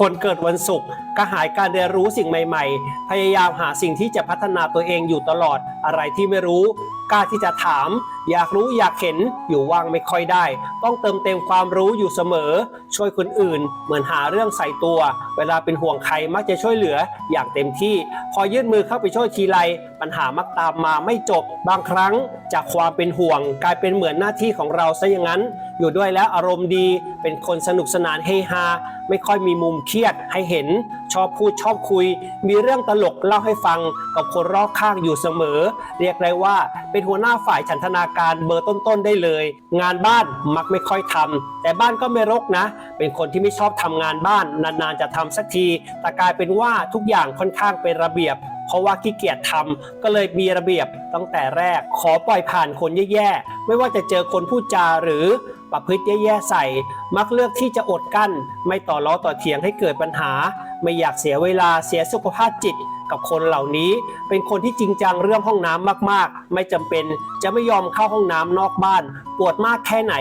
คนเกิดวันศุกร์กระหายการเรียนรู้สิ่งใหม่ๆ พยายามหาสิ่งที่จะพัฒนาตัวเองอยู่ตลอด อะไรที่ไม่รู้ กล้าที่จะถาม อยากรู้อยากเห็น อยู่ว่างไม่ค่อยได้ ต้องเติมเต็มความรู้อยู่เสมอ ช่วยคนอื่น เหมือนหาเรื่องใส่ตัว เวลาเป็นห่วงใครมักจะช่วยเหลืออย่างเต็มที่ พอยื่นมือเข้าไปช่วยทีไร ปัญหามักตามมาไม่จบ บางครั้ง จากความเป็นห่วง กลายเป็นเหมือนหน้าที่ของเราซะอย่างนั้น อยู่ด้วยแล้วอารมณ์ดี เป็นคนสนุกสนานเฮฮาไม่ค่อยมีมุมเครียดให้เห็น ชอบพูดชอบคุย มีเรื่องตลกเล่าให้ฟังกับคนรอบข้างอยู่เสมอ เรียกได้ว่าเป็นหัวหน้าฝ่ายฉันทนาการเบอร์ต้นๆได้เลย งานบ้านมักไม่ค่อยทำแต่บ้านก็ไม่รกนะ เป็นคนที่ไม่ชอบทำงานบ้าน นานๆจะทำสักที แต่กลายเป็นว่าทุกอย่างค่อนข้างเป็นระเบียบเพราะว่าขี้เกียจทำก็เลยมีระเบียบตั้งแต่แรก ขอปล่อยผ่านคนแย่ๆ ไม่ว่าจะเจอคนพูดจาหรือ ประพฤติแย่ๆใส่ มักเลือกที่จะอดกั้น ไม่ต่อล้อต่อเถียงให้เกิดปัญหา ไม่อยากเสียเวลาเสียสุขภาพจิต กับคนเหล่านี้ เป็นคนที่จริงจังเรื่องห้องน้ำมาก ๆ ไม่จำเป็นจะไม่ยอมเข้าห้องน้ำนอกบ้าน ปวดมากแค่ไหน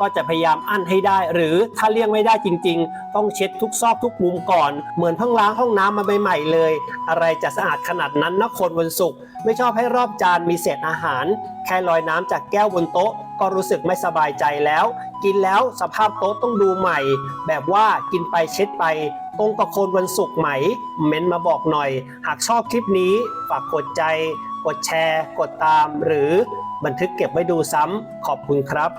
ก็จะพยายามอั้นให้ได้ หรือถ้าเลี่ยงไม่ได้จริง ๆ ต้องเช็ดทุกซอกทุกมุมก่อน เหมือนเพิ่งล้างห้องน้ำมาใหม่ๆเลย อะไรจะสะอาดขนาดนั้นนะคนวันศุกร์ไม่ชอบให้รอบจานมีเศษอาหาร แค่ลอยน้ำจากแก้วบนโต๊ะ ก็รู้สึกไม่สบายใจแล้ว กินแล้วสภาพโต๊ะต้องดูใหม่ แบบว่ากินไปเช็ดไป ตรงกับคนวันศุกร์ไหม เม้นมาบอกหน่อย หากชอบคลิปนี้ฝากกดใจ กดแชร์ กดตาม หรือบันทึกเก็บไว้ดูซ้ำขอบคุณครับ